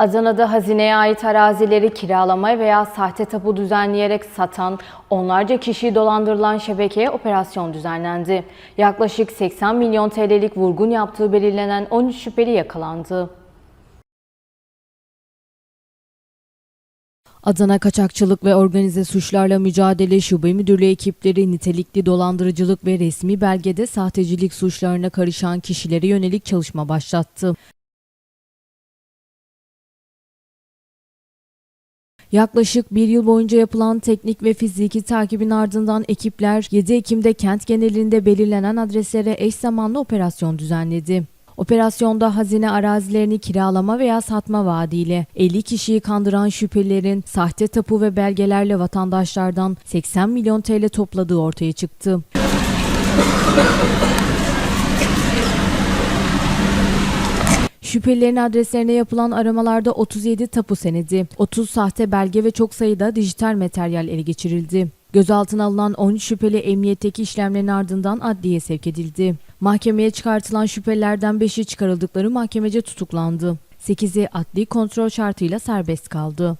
Adana'da hazineye ait arazileri kiralamaya veya sahte tapu düzenleyerek satan onlarca kişiyi dolandırılan şebekeye operasyon düzenlendi. Yaklaşık 80 milyon TL'lik vurgun yaptığı belirlenen 13 şüpheli yakalandı. Adana Kaçakçılık ve Organize Suçlarla Mücadele Şube Müdürlüğü ekipleri nitelikli dolandırıcılık ve resmi belgede sahtecilik suçlarına karışan kişilere yönelik çalışma başlattı. Yaklaşık bir yıl boyunca yapılan teknik ve fiziki takibin ardından ekipler 7 Ekim'de kent genelinde belirlenen adreslere eş zamanlı operasyon düzenledi. Operasyonda hazine arazilerini kiralama veya satma vaadiyle 50 kişiyi kandıran şüphelilerin sahte tapu ve belgelerle vatandaşlardan 80 milyon TL topladığı ortaya çıktı. Şüphelilerin adreslerine yapılan aramalarda 37 tapu senedi, 30 sahte belge ve çok sayıda dijital materyal ele geçirildi. Gözaltına alınan 13 şüpheli emniyetteki işlemlerin ardından adliyeye sevk edildi. Mahkemeye çıkartılan şüphelilerden 5'i çıkarıldıkları mahkemece tutuklandı. 8'i adli kontrol şartıyla serbest kaldı.